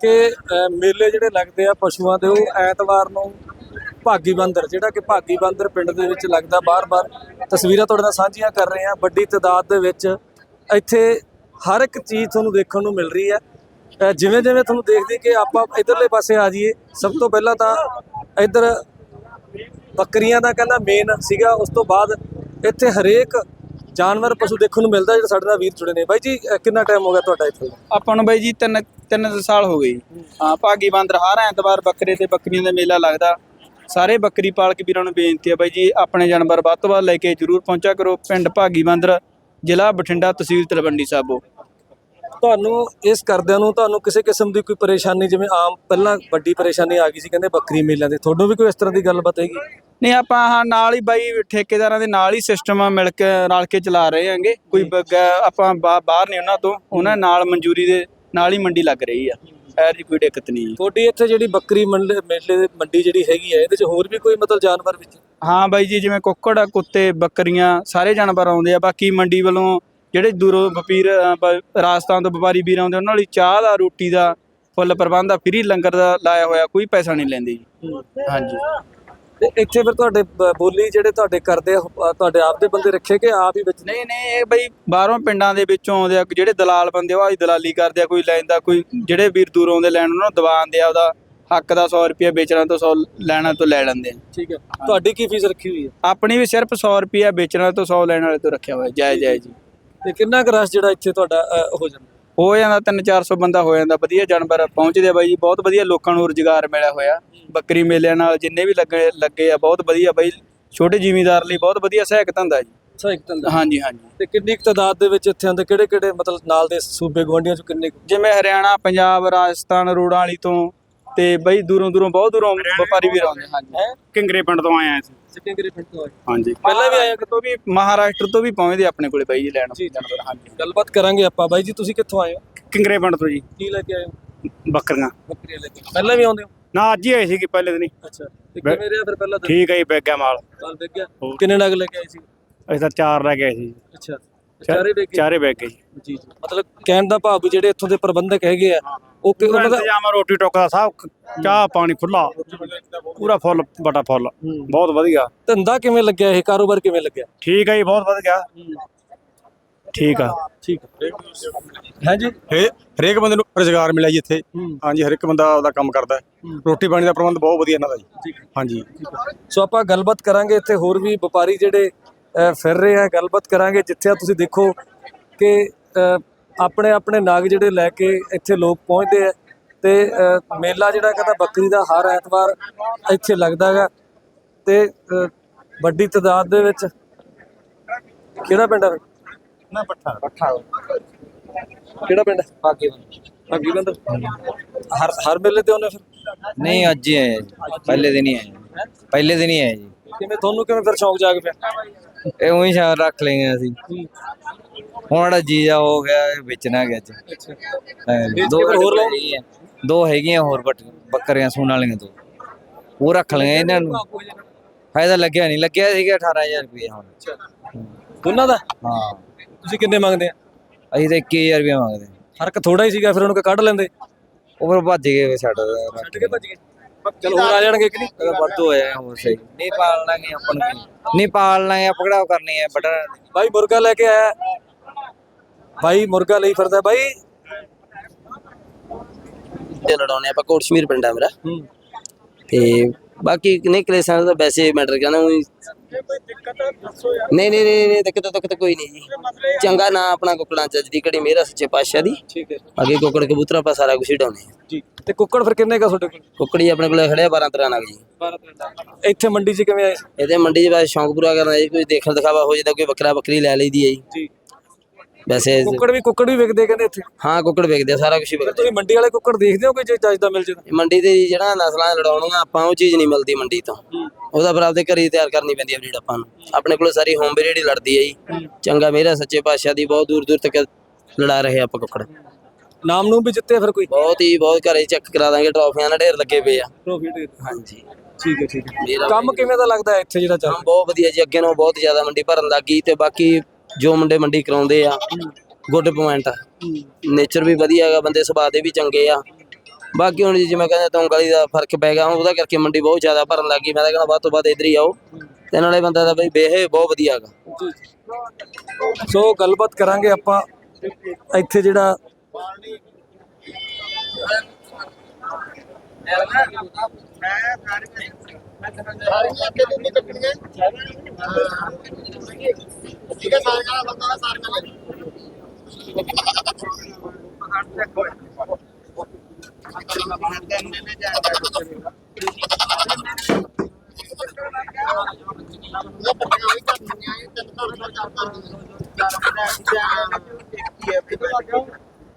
ਕਿ ਮੇਲੇ ਜਿਹੜੇ ਲੱਗਦੇ ਆ ਪਸ਼ੂਆਂ ਦੇ, ਉਹ ਐਤਵਾਰ ਨੂੰ ਭਾਗੀ ਬੰਦਰ, ਜਿਹੜਾ ਕਿ ਭਾਗੀ ਬੰਦਰ ਪਿੰਡ ਦੇ ਵਿੱਚ ਲੱਗਦਾ ਬਾਰ-ਬਾਰ, ਤਸਵੀਰਾਂ ਤੁਹਾਡੇ ਨਾਲ ਸਾਂਝੀਆਂ ਕਰ ਰਹੇ ਹਾਂ। ਵੱਡੀ ਤਾਦਾਦ ਦੇ ਵਿੱਚ ਇੱਥੇ ਹਰ ਇੱਕ ਚੀਜ਼ ਤੁਹਾਨੂੰ ਦੇਖਣ ਨੂੰ ਮਿਲ ਰਹੀ ਹੈ। ਜਿਵੇਂ ਜਿਵੇਂ ਤੁਹਾਨੂੰ ਦੇਖਦੇ ਕਿ ਆਪਾਂ ਇਧਰਲੇ ਪਾਸੇ ਆ ਜਾਈਏ, ਸਭ ਤੋਂ ਪਹਿਲਾਂ ਤਾਂ ਇੱਧਰ ਬੱਕਰੀਆਂ ਦਾ ਕਹਿੰਦਾ ਮੇਨ ਸੀਗਾ, ਉਸ ਤੋਂ ਬਾਅਦ ਇੱਥੇ ਹਰੇਕ ਜਾਨਵਰ ਪਸ਼ੂ ਦੇਖਣ ਨੂੰ ਮਿਲਦਾ ਜਿਹੜਾ ਸਾਡੇ ਨਾਲ ਵੀਰ ਜੁੜੇ ਨੇ। ਬਾਈ ਜੀ ਅ, ਕਿੰਨਾ ਟਾਈਮ ਹੋ ਗਿਆ ਤੁਹਾਡਾ ਇੱਥੇ? ਆਪਾਂ ਨੂੰ ਬਾਈ ਜੀ ਤਿੰਨ ਤਿੰਨ ਸਾਲ ਹੋ ਗਏ ਜੀ। ਹਾਂ ਭਾਗੀ ਬਾਂਦਰ ਹਰ ਐਤਵਾਰ ਬੱਕਰੇ ਤੇ ਬੱਕਰੀਆਂ ਦਾ ਮੇਲਾ ਲੱਗਦਾ। ਸਾਰੇ ਬੱਕਰੀ ਪਾਲਕ ਵੀਰਾਂ ਨੂੰ ਬੇਨਤੀ ਹੈ ਬਾਈ ਜੀ ਆਪਣੇ ਜਾਨਵਰ ਵੱਧ ਤੋਂ ਵੱਧ ਲੈ ਕੇ ਜਰੂਰ ਪਹੁੰਚਿਆ ਕਰੋ। ਪਿੰਡ ਭਾਗੀ ਬਾਂਦਰ ਜ਼ਿਲ੍ਹਾ ਬਠਿੰਡਾ ਤਹਿਸੀਲ ਤਲਵੰਡੀ ਸਾਬੋ। ਤੁਹਾਨੂੰ ਇਸ ਕਰਦਿਆਂ ਨੂੰ ਤੁਹਾਨੂੰ ਕਿਸੇ ਕਿਸਮ ਦੀ ਕੋਈ ਪਰੇਸ਼ਾਨੀ ਜਿਵੇਂ ਆਮ ਪਹਿਲਾਂ ਵੱਡੀ ਪਰੇਸ਼ਾਨੀ ਆ ਗਈ ਸੀ ਕਹਿੰਦੇ ਬੱਕਰੀ ਮੇਲਿਆਂ ਦੇ ਤੁਹਾਨੂੰ ਵੀ ਕੋਈ ਇਸ ਤਰ੍ਹਾਂ ਦੀ ਗੱਲਬਾਤ ਹੈਗੀ? ਨਹੀਂ ਆਪਾਂ ਹਾਂ ਨਾਲ ਹੀ ਬਾਈ ਠੇਕੇਦਾਰਾਂ ਦੇ ਨਾਲ ਹੀ ਸਿਸਟਮ ਮਿਲ ਕੇ ਰਲ ਕੇ ਚਲਾ ਰਹੇ ਹਾਂਗੇ। ਕੋਈ ਬ- ਗ- ਆਪਾਂ ਬਾ- ਬਾਹਰ ਨਹੀਂ ਉਹਨਾਂ ਤੋਂ। ਉਹਨਾਂ ਨਾਲ ਮਨਜ਼ੂਰੀ ਦੇ ਨਾਲ ਹੀ ਮੰਡੀ ਲੱਗ ਰਹੀ ਆ। ਐਰ ਦੀ ਕੋਈ ਦਿੱਕਤ ਨਹੀਂ ਜੀ। ਤੁਹਾਡੀ ਇੱਥੇ ਜਿਹੜੀ ਬੱਕਰੀ ਮੰਡ- ਮੇਲੇ ਦੀ ਮੰਡੀ ਜਿਹੜੀ ਹੈਗੀ ਹੈ ਇਹਦੇ 'ਚ ਹੋਰ ਵੀ ਕੋਈ ਮਤਲਬ ਜਾਨਵਰ ਵਿੱਚ? ਹਾਂ ਬਾਈ ਜੀ ਜਿਵੇਂ ਕੁੱਕੜ ਕੁੱਤੇ ਬੱਕਰੀਆਂ ਸਾਰੇ ਜਾਨਵਰ ਆਉਂਦੇ ਆ। ਬਾਕੀ ਮੰਡੀ ਵੱਲੋਂ ਜਿਹੜੇ ਦੂਰੋਂ ਵਪੀਰ ਅ, ਬ- ਰਾਜਸਥਾਨ ਤੋਂ ਵਪਾਰੀ ਵੀਰ ਆਉਂਦੇ ਉਹਨਾਂ ਲਈ ਚਾਹ ਦਾ ਰੋਟੀ ਦਾ ਫੁੱਲ ਪ੍ਰਬੰਧ ਆ ਫ੍ਰੀ ਲੰਗਰ ਦਾ ਲਾਇਆ ਹੋਇਆ ਕੋਈ ਪੈਸਾ ਨਹੀਂ ਲੈਂਦੇ ਜੀ। ਹਾਂਜੀ। ਤੇ ਇੱਥੇ ਫਿਰ ਤੁਹਾਡੇ ਬ- ਬੋਲੀ ਜਿਹੜੇ ਤੁਹਾਡੇ ਕਰਦੇ ਆ, ਅ, ਤੁਹਾਡੇ ਆਪ ਦੇ ਬੰਦੇ ਰੱਖੇ ਕਿ ਆਪ ਹੀ ਵਿੱਚ? ਨਹੀਂ ਨਹੀਂ ਇਹ ਬਈ ਬਾਹਰੋਂ ਪਿੰਡਾਂ ਦੇ ਵਿੱਚੋਂ ਆਉਂਦੇ ਆ ਜਿਹੜੇ ਦਲਾਲ ਬੰਦੇ ਉਹ ਆਹੀ ਦਲਾਲੀ ਕਰਦੇ ਆ ਕੋਈ ਲੈਂਦਾ ਕੋਈ ਜਿਹੜੇ ਵੀਰ ਦੂਰੋਂ ਆਉਂਦੇ ਲੈਣ ਉਹਨਾਂ ਨੂੰ ਦਵਾਉਂਦੇ ਆ ਉਹਦਾ ਹੱਕ ਦਾ 100 ਰੁਪਏ ਵੇਚਣਾ ਤੋਂ 100 ਲੈਣਾ ਤੋਂ ਲੈ ਲੈਂਦੇ ਆ। ਠੀਕ ਹੈ ਤੁਹਾਡੀ ਕੀ ਫੀਸ ਰੱਖੀ ਹੋਈ ਹੈ ਆਪਣੀ ਵੀ ਸਿਰਫ 100 ਰੁਪਏ ਵੇਚਣਾ ਤੋਂ 100 ਲੈਣ ਵਾਲੇ ਤੋਂ ਰੱਖਿਆ ਹੋਇਆ ਜੈ ਜੈ ਜੀ ਤੇ ਕਿੰਨਾ ਕੁ ਰਸ਼ ਜਿਹੜਾ ਇੱਥੇ ਤੁਹਾਡਾ ਅ, ਹੋ ਜਾਂਦਾ? ਹੋ ਜਾਂਦਾ 3-400 ਬੰਦਾ ਹੋ ਜਾਂਦਾ। ਵਧੀਆ ਜਾਨਵਰ ਪਹੁੰਚਦੇ ਆ ਬਾਈ ਜੀ ਬਹੁਤ ਵਧੀਆ ਲੋਕਾਂ ਨੂੰ ਰੁਜ਼ਗਾਰ ਮਿਲਿਆ ਹੋਇਆ। ਬੱਕਰੀ ਮੇਲਿਆਂ ਨਾਲ ਜਿੰਨੇ ਵੀ ਲੱਗੇ ਲੱਗੇ ਆ ਬਹੁਤ ਵਧੀਆ ਬਾਈ। ਛੋਟੇ ਜ਼ਿਮੀਂਦਾਰ ਲਈ ਬਹੁਤ ਵਧੀਆ ਸਹਾਇਕ ਧੰਦਾ ਜੀ। ਅੱਛਾ ਇੱਕ ਤਾਂ ਹਾਂਜੀ ਹਾਂਜੀ। ਤੇ ਕਿੰਨੀ ਕੁ ਤਾਦਾਦ ਦੇ ਵਿੱਚ ਇੱਥੇ ਆਉਂਦੇ? ਕਿਹੜੇ ਕਿਹੜੇ ਮਤਲਬ ਨਾਲ ਦੇ ਸੂਬੇ ਗਵਾਂਡੀਆਂ ਚ ਕਿੰਨੇ? ਜਿਵੇਂ ਹਰਿਆਣਾ ਪੰਜਾਬ ਰਾਜਸਥਾਨ ਰੋਡਾਂ ਵਾਲੀ ਤੋਂ ਤੇ ਬਈ ਦੂਰੋਂ ਦੂਰੋਂ ਬਹੁਤ ਦੂਰੋਂ ਵਪਾਰੀ ਵੀਰ ਆਉਂਦੇ। ਹਾਂਜੀ। ਕਿੰਗਰੇ ਪਿੰਡ ਤੋਂ ਆਏ ਆ ਅਸੀਂ। ਸਿਕੰਦਰੀ ਪਿੰਡ ਤੋਂ ਆਏ। ਹਾਂਜੀ। ਪਹਿਲਾਂ ਵੀ ਆਏ ਕਿਤੋਂ ਵੀ ਮਹਾਰਾਸ਼ਟਰ ਤੋਂ ਵੀ ਪਹੁੰਚਦੇ ਆਪਣੇ ਕੋਲੇ ਬਾਈ ਜੀ ਲੈਣ ਜਾਨਵਰ ਹਾਂਜੀ। ਗੱਲਬਾਤ ਕਰਾਂਗੇ ਆਪਾਂ। ਬਾਈ ਜੀ ਤੁਸੀਂ ਕਿੱਥੋਂ ਆਏ ਹੋ? ਕਿੰਗਰੇ ਪਿੰਡ ਤੋਂ ਜੀ। ਕੀ ਲੈ ਕੇ ਆਏ ਹੋ? ਬੱਕਰੀਆਂ। ਬੱਕਰੀਆਂ ਲੈ ਕੇ। ਪਹਿਲਾਂ ਵੀ ਆਉਂਦੇ ਹੋ? ਨਾ ਅੱਜ ਹੀ ਆਏ ਸੀਗੇ ਪਹਿਲੇ ਦਿਨ ਹੀ। ਅੱਛਾ। ਤੇ ਕਿਵੇਂ ਰਿਹਾ ਫਿਰ ਪਹਿਲਾਂ ਦਿਨ? ਠੀਕ ਹੈ ਜੀ ਬੈਗਾ ਮਾਲ। ਸਾਲ ਵੇਖ ਗਿਆ। ਹੋਰ। ਕਿੰਨੇ ਨਗ ਲੈ ਕੇ ਆਏ ਸੀ? ਅਸੀਂ ਤਾਂ ਚਾਰ ਲੈ ਕੇ ਆਏ ਸੀ। ਅੱਛਾ। ਚਾਰੇ ਵੇਖ ਗਏ? ਚਾਰੇ ਬੈਗੇ ਜੀ। ਜੀ ਜੀ। ਮਤਲਬ ਕਹਿਣ ਦਾ ਭਾਵ ਵੀ ਜਿਹੜੇ ਇੱਥੋਂ ਦੇ ਪ੍ਰਬੰਧਕ ਹੈਗੇ ਆ ਉਹ ਕਿ ਉਹਨਾਂ ਦਾ ਇੰਤਜ਼ਾਮ ਆ ਰੋਟੀ ਟੋਕ ਦਾ ਸਭ ਚਾਹ ਪਾਣੀ ਖੁੱਲਾ ਪੂਰਾ ਫੁੱਲ ਬਟਾ ਫੁੱਲ। ਬਹੁਤ ਵਧੀਆ। ਧੰਦਾ ਕਿਵੇਂ ਲੱਗਿਆ ਇਹ? ਕਾਰੋਬਾਰ ਕਿਵੇਂ ਲੱਗਿਆ? ਠੀਕ ਹੈ ਜੀ ਬਹੁਤ ਵਧੀਆ। ਠੀਕ ਆ। ਠੀਕ ਹਾਂਜੀ। ਹਰੇ- ਹਰੇਕ ਬੰਦੇ ਨੂੰ ਰੁਜ਼ਗਾਰ ਮਿਲਿਆ ਜੀ ਇੱਥੇ। ਹਾਂਜੀ ਹਰ ਇੱਕ ਬੰਦਾ ਆਪਦਾ ਕੰਮ ਕਰਦਾ ਹੈ। ਰੋਟੀ ਪਾਣੀ ਦਾ ਪ੍ਰਬੰਧ ਬਹੁਤ ਵਧੀਆ ਇਹਨਾਂ ਦਾ ਜੀ। ਹਾਂਜੀ। ਸੋ ਆਪਾਂ ਗੱਲਬਾਤ ਕਰਾਂਗੇ ਇੱਥੇ ਹੋਰ ਵੀ ਵਪਾਰੀ ਜਿਹੜੇ ਅ, ਫਿਰ ਰਹੇ ਆ ਗੱਲਬਾਤ ਕਰਾਂਗੇ। ਜਿੱਥੇ ਤੁਸੀਂ ਦੇਖੋ ਕਿ ਅ, ਆਪਣੇ ਆਪਣੇ ਨਾਗ ਜਿਹੜੇ ਲੈ ਕੇ ਇੱਥੇ ਲੋਕ ਪਹੁੰਚਦੇ ਆ ਤੇ ਮੇਲਾ ਜਿਹੜਾ ਕਹਿੰਦਾ ਬੱਕਰੀ ਦਾ ਹਰ ਐਤਵਾਰ ਇੱਥੇ ਲੱਗਦਾ ਹੈਗਾ ਤੇ ਵੱਡੀ ਤਾਦਾਦ ਦੇ ਵਿੱਚ ਕਿਹੜਾ ਪਿੰਡ ਹੈ ਨਾ ਪੱਠਾ। ਕਿਹੜਾ ਪਿੰਡ? ਭਾਗੀ ਭਾਗੀ ਬੰਦਰ ਹਰ ਹਰ ਮੇਲੇ ਤੇ ਆਉਂਦੇ ਫਿਰ? ਨਹੀਂ ਅੱਜ ਹੀ ਆਏ ਜੀ। ਪਹਿਲੇ ਦਿਨ ਹੀ ਆਏ। ਪਹਿਲੇ ਦਿਨ ਹੀ ਆਏ ਜੀ। ਕਿਵੇਂ ਤੁਹਾਨੂੰ ਕਿਵੇਂ ਫਿਰ ਸ਼ੌਂਕ ਜਾਗ ਪਿਆ? ਇਹ ਉਹੀ ਸ਼ਾਇਦ ਰੱਖ ਲਈਆਂ ਅਸੀਂ। ਹੁਣ ਜਿਹੜਾ ਜੀਜਾ ਹੋ ਗਿਆ ਇਹ ਵੇਚਣਾ ਗਿਆ ਵੇਚ ਦੋ ਕੇ ਹੋਰ ਲਓ? ਹੈਗੀਆਂ। ਦੋ ਹੈਗੀਆਂ ਹੋਰ ਬੱਟ- ਬੱਕਰੀਆਂ ਸੂਣ ਵਾਲੀਆਂ ਦੋ। ਉਹ ਰੱਖ ਲਈਆਂ ਇਹਨਾਂ ਨੂੰ। ਫਾਇਦਾ ਲੱਗਿਆ ਨਹੀਂ। ਲੱਗਿਆ ਸੀਗਾ 18000 ਰੁਪਏ ਹੁਣ। ਦੋਨਾਂ ਦਾ? ਹਾਂ। ਤੁਸੀਂ ਕਿੰਨੇ ਮੰਗਦੇ ਆ? ਅਸੀਂ ਤਾਂ 21000 ਰੁਪਏ ਮੰਗਦੇ। ਹਾਂ। ਫ਼ਰਕ ਥੋੜਾ ਹੀ ਸੀਗਾ ਫਿਰ ਉਹਨੂੰ ਕੱਢ ਲੈਂਦੇ। ਉਹ ਫਿਰ ਭੱਜ ਗਏ ਛੱਡ ਛੱਡ ਕੇ ਭੱਜ ਗਏ। ਚਲ ਹੋਰ ਆ ਜਾਣਗੇ ਕਿ ਨਹੀਂ? ਅਗਰ ਵੱਧ ਹੋ ਜਾਏ ਹੋਰ ਸਹੀ। ਨਹੀਂ ਪਾਲ ਲਾਂਗੇ ਆਪਾਂ ਨੂੰ। ਕੀ। ਨਹੀਂ ਪਾਲ ਲਾਂਗੇ ਆਪਾਂ ਕਿਹੜਾ ਉਹ ਕਰਨੀ ਹੈ ਬਟਨ। ਭਾਈ ਮੁਰਗਾ ਲੈ ਕੇ ਆਇਆ। ਭਾਈ ਮੁਰਗਾ ਲਈ ਫਿਰਦਾ ਭਾਈ ਤੇ ਲੜਾਉਣੇ ਆਪਾਂ ਕੋਟਸ਼ਮੀਰ ਪਿੰਡ ਆ ਮੇਰਾ। ਤੇ ਬਾਕੀ ਨਹੀਂ ਕਲੇਸ਼ਾਂ ਦਾ ਵੈਸੇ ਮੈਟਰ ਕਰਨਾ ਉਹੀ ਨਹੀਂ ਨਹੀਂ ਨਹੀਂ ਨਹੀਂ ਦਿੱਕਤ ਦਿੱਕਤ ਕੋਈ ਨਹੀਂ ਜੀ। ਚੰਗਾ ਨਾ ਆਪਣਾ ਕੁਕੜਾਂ ਚ ਦੀ ਘੜੀ ਮੇਰਾ ਸੱਚੇ ਪਾਤਸ਼ਾਹ ਦੀ। ਠੀਕ ਹੈ। ਅੱਗੇ ਕੁਕੜ ਕਬੂਤਰ ਆਪਾਂ ਸਾਰਾ ਕੁਝ ਡਾਉਣੇ ਜੀ ਤੇ ਕੁੱਕੜ ਫਿਰ ਕਿੰਨੇ ਕਾ ਤੁਹਾਡੇ ਕੋਲ? ਕੁਕੜੀ ਆਪਣੇ ਕੋਲ ਖੜਿਆ 12 13 ਨਗ ਜੀ। 12 ਇੱਥੇ ਮੰਡੀ 'ਚ ਕਿਵੇਂ ਆਏ? ਇਹਦੇ ਮੰਡੀ 'ਚ ਬਸ ਸ਼ੌਂਕ ਪੂਰਾ ਕਰਨਾ ਜੀ ਕੋਈ ਦੇਖਣ ਦਿਖਾਵਾ ਹੋ ਜਾਂਦਾ ਕੋਈ ਬੱਕਰਾ ਬੱਕਰੀ ਲੈ ਲਈਦੀ ਹੈ ਜੀ। ਜੀ। ਵੈਸੇ ਕੁੱਕੜ ਵੀ ਕੁੱਕੜ ਵੀ ਵਿਕਦੇ ਕਹਿੰਦੇ ਇੱਥੇ। ਹਾਂ ਕੁਕੜ ਵੇਚਦੇ ਆ, ਸਾਰਾ ਕੁਝ ਵਿਕਦਾ ਤੁਸੀਂ ਮੰਡੀ ਵਾਲੇ ਕੁੱਕੜ ਦੇਖਦੇ ਹੋ ਕਿ ਜੇ ਚੱਜ ਦਾ ਮਿਲ ਜੇ ਤਾਂ? ਮੰਡੀ ਤੇ ਜੀ ਜਿਹੜਾ ਨਸਲਾਂ ਲੜਾਉਣੀਆਂ ਆਪਾਂ ਉਹ ਚੀਜ਼ ਨਹੀਂ ਮਿਲਦੀ ਮੰਡੀ ਤੋਂ। ਉਹਦਾ ਫਿਰ ਆਪਦੇ ਘਰੇ ਹੀ ਤਿਆਰ ਕਰਨੀ ਪੈਂਦੀ ਹੈ ਬਰੀਡ ਆਪਾਂ ਨੂੰ। ਆਪਣੇ ਕੋਲ ਸਾਰੀ ਹੋਮ ਬਰੀਡ ਹੀ ਲੜਦੀ ਹੈ ਜੀ। ਚੰਗਾ ਮੇਰਾ ਸੱਚੇ ਪਾਤਸ਼ਾਹ ਦੀ ਬਹੁਤ ਦੂਰ ਦੂਰ ਤੱਕ ਲੜਾ ਰਹੇ ਆਪਾਂ ਕੁੱਕੜ। ਨਾਮ ਨੂੰ ਵੀ ਜਿੱਤੇ ਫਿਰ ਕੋਈ? ਬਹੁਤ ਹੀ ਬਹੁਤ ਘਰੇ ਚੈੱਕ ਕਰਾ ਦਾਂਗੇ ਟਰਾਫੀਆਂ ਨਾਲ ਢੇਰ ਲੱਗੇ ਪਏ ਆ। ਟਰੋਫੀ ਹਾਂਜੀ। ਠੀਕ ਹੈ ਠੀਕ ਹੈ। ਮੇਰਾ ਕੰਮ ਕਿਵੇਂ ਦਾ ਲੱਗਦਾ ਹੈ ਇੱਥੇ ਜਿਹੜਾ ਚੱਲ ਕੰਮ ਬਹੁਤ ਵਧੀਆ ਜੀ ਅੱਗੇ ਨਾਲੋਂ ਬਹੁਤ ਜ਼ਿਆਦਾ ਮੰਡੀ ਭਰਨ ਲੱਗੀ ਤੇ ਬਾਕੀ ਜੋ ਮੁੰਡੇ ਮੰਡੀ ਕਰਾਉਂਦੇ ਆ, ਗੁੱਡ ਪੁਆਇੰਟ ਨੇਚਰ ਵੀ ਵਧੀਆ ਹੈਗਾ, ਬੰਦੇ ਸੁਭਾਅ ਦੇ ਵੀ ਚੰਗੇ ਆ। ਬਾਕੀ ਹੁਣ ਜੀ ਜਿਵੇਂ ਕਹਿੰਦੇ ਤੌਂਗਲੀ ਦਾ ਫ਼ਰਕ ਪੈ ਗਿਆ, ਉਹਦਾ ਕਰਕੇ ਮੰਡੀ ਬਹੁਤ ਜ਼ਿਆਦਾ ਭਰਨ ਲੱਗ ਗਈ। ਮੈਂ ਤਾਂ ਕਹਿੰਦਾ ਵੱਧ ਤੋਂ ਵੱਧ ਇੱਧਰ ਹੀ ਆਓ। ਤੇ ਨਾਲੇ ਬੰਦਾ ਦਾ ਬਈ ਬੇਹੇ ਬਹੁਤ ਵਧੀਆ ਹੈਗਾ। ਸੋ ਗੱਲਬਾਤ ਕਰਾਂਗੇ ਆਪਾਂ ਇੱਥੇ ਜਿਹੜਾ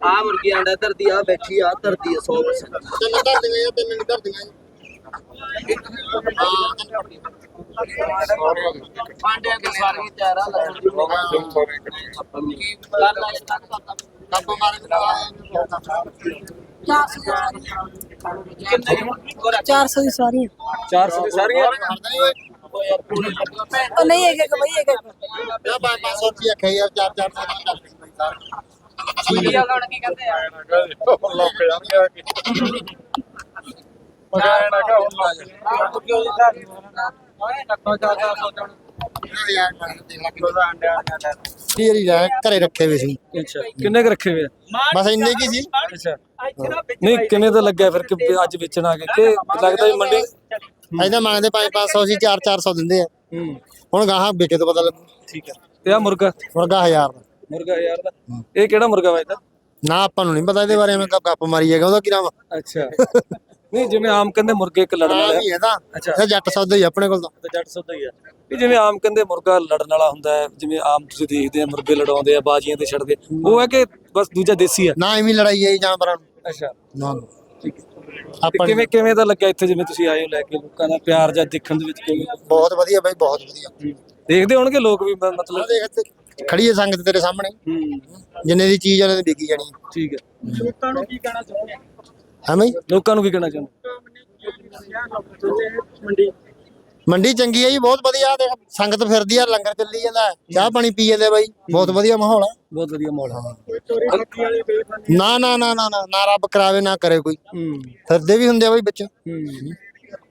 ਆ ਮੁਰਗੀ ਆਂਡਾ ਧਰਦੀ ਆ ਬੈਠੀ ਆ ਧਰਦੀ ਆ 100% ਤਿੰਨ ਧਰਦੀਆਂ ਤਿੰਨ ਨਹੀਂ ਧਰਦੀਆਂ ਪਾਂਡਿਆਂ ਦੇ ਸਾਰੀਆਂ ਤਿਆਰ ਆ ਲੱਗ ਚਾਰ ਸੌ ਦੀ ਸਾਰੀ 400 ਦੀ ਸਾਰੀਆਂ ਉਹ ਨਹੀਂ ਇੱਕ ਇੱਕ ਬਈ ਇੱਕ ਇੱਕ ਤੇਰੀ ਜਾ ਘਰੇ ਰੱਖੇ ਹੋਏ ਸੀ। ਅੱਛਾ। ਕਿੰਨੇ ਕੁ ਰੱਖੇ ਹੋਏ ਆ? ਬਸ ਇੰਨੇ ਕੀ ਸੀ? ਅੱਛਾ। ਨਹੀਂ ਕਿਵੇਂ ਦਾ ਲੱਗਿਆ ਫਿਰ ਕਿ ਵੀ ਅੱਜ ਵੇਚਣ ਆ ਗਏ ਕਿ ਲੱਗਦਾ ਵੀ ਮੰਡੀ ਇਹਦਾ ਮੰਗਦੇ 5-500 ਸੀ 4-400 ਦਿੰਦੇ ਆ। ਹੂੰ। ਹੁਣ ਗਾਹਾਂ ਵਿਕੇ ਤੋਂ ਪਤਾ ਲੱਗੂ ਠੀਕ ਹੈ ਤੇ ਆ ਮੁਰਗਾ? ਮੁਰਗਾ 1000 ਦਾ। ਮੁਰਗਾ ਯਾਰ ਦਾ। ਇਹ ਕਿਹੜਾ ਮੁਰਗਾ ਵਾ ਨਾ ਆਪਾਂ ਨੂੰ ਨਹੀਂ ਪਤਾ ਇਹਦੇ ਬਾਰੇ ਮੈਂ ਗੱਪ ਮਾਰੀ ਜਾਏਗਾ ਉਹਦਾ ਕੀ ਨਾਮ ਅੱਛਾ। ਨਹੀਂ ਜਿਵੇਂ ਆਮ ਕਹਿੰਦੇ ਮੁਰਗੇ ਇੱਕ ਲੜਨ ਵਾਲਾ ਨਹੀਂ ਅੱਛਾ। ਜੱਟ ਸੌਦਾ ਹੀ ਆ ਆਪਣੇ ਕੋਲ ਤਾਂ। ਤੇ ਜੱਟ ਸੌਦਾ ਹੀ ਆ। ਵੀ ਜਿਵੇਂ ਆਮ ਕਹਿੰਦੇ ਮੁਰਗਾ ਲੜਨ ਵਾਲਾ ਹੁੰਦਾ ਹੈ ਜਿਵੇਂ ਆਮ ਤੁਸੀਂ ਦੇਖਦੇ ਆ ਮੁਰਗੇ ਲੜਾਉਂਦੇ ਆ ਬਾਜੀਆਂ ਤੇ ਛੱਡਦੇ ਉਹ ਹੈ ਕਿ ਬਸ ਦੂਜਾ ਦੇਸੀ ਆ? ਨਾ ਐਵੇਂ ਲੜਾਈ ਆਈ ਜਾਨਵਰਾਂ ਨੂੰ। ਅੱਛਾ। ਨਾ ਆਪਾਂ ਕਿਵੇਂ ਕਿਵੇਂ ਦਾ ਲੱਗਿਆ ਇੱਥੇ ਜਿਵੇਂ ਤੁਸੀਂ ਆਏ ਹੋ ਲੈ ਕੇ ਲੋਕਾਂ ਦਾ ਪਿਆਰ ਜਾਂ ਦੇਖਣ ਦੇ ਵਿੱਚ ਕਿਵੇਂ? ਬਹੁਤ ਵਧੀਆ ਬਾਈ ਬਹੁਤ ਵਧੀਆ। ਦੇਖਦੇ ਹੋਣਗੇ ਲੋਕ ਵੀ ਮਤਲਬ? ਆਹ ਦੇਖ ਇੱਥੇ ਖੜੀ ਹੈ ਸੰਗਤ ਤੇਰੇ ਸਾਹਮਣੇ। ਹੂੰ। ਜਿੰਨੇ ਦੀ ਚੀਜ਼ ਉਹਨੇ ਵਿਕੀ ਜਾਣੀ ਠੀਕ ਹੈ। ਲੋਕਾਂ ਨੂੰ ਕੀ ਕਹਿਣਾ ਚਾਹੁੰਦੇ ਹੈ ਬਈ ਲੋਕਾਂ ਨੂੰ ਕੀ ਕਹਿਣਾ ਚਾਹੁੰਦੇ? ਮੰਡੀ ਮੰਡੀ ਚੰਗੀ ਹੈ ਜੀ ਬਹੁਤ ਵਧੀਆ ਦੇਖ ਸੰਗਤ ਫਿਰਦੀ ਆ ਲੰਗਰ ਚੱਲੀ ਜਾਂਦਾ ਹੈ, ਚਾਹ ਪਾਣੀ ਪੀ ਜਾਂਦੇ ਬਾਈ ਬਹੁਤ ਵਧੀਆ ਮਾਹੌਲ ਹੈ ਬਹੁਤ ਵਧੀਆ ਮਾਹੌਲ ਹੈ ਚੋਰੀ ਠੱਗੀ ਵਾਲੀ ਬੇਫੰਡ ਨਾ ਨਾ ਨਾ ਨਾ ਨਾ ਨਾ ਰੱਬ ਕਰਾਵੇ ਨਾ ਕਰੇ ਕੋਈ। ਹੂੰ। ਫਿਰਦੇ ਵੀ ਹੁੰਦੇ ਆ ਬਾਈ ਵਿੱਚ। ਹੂੰ।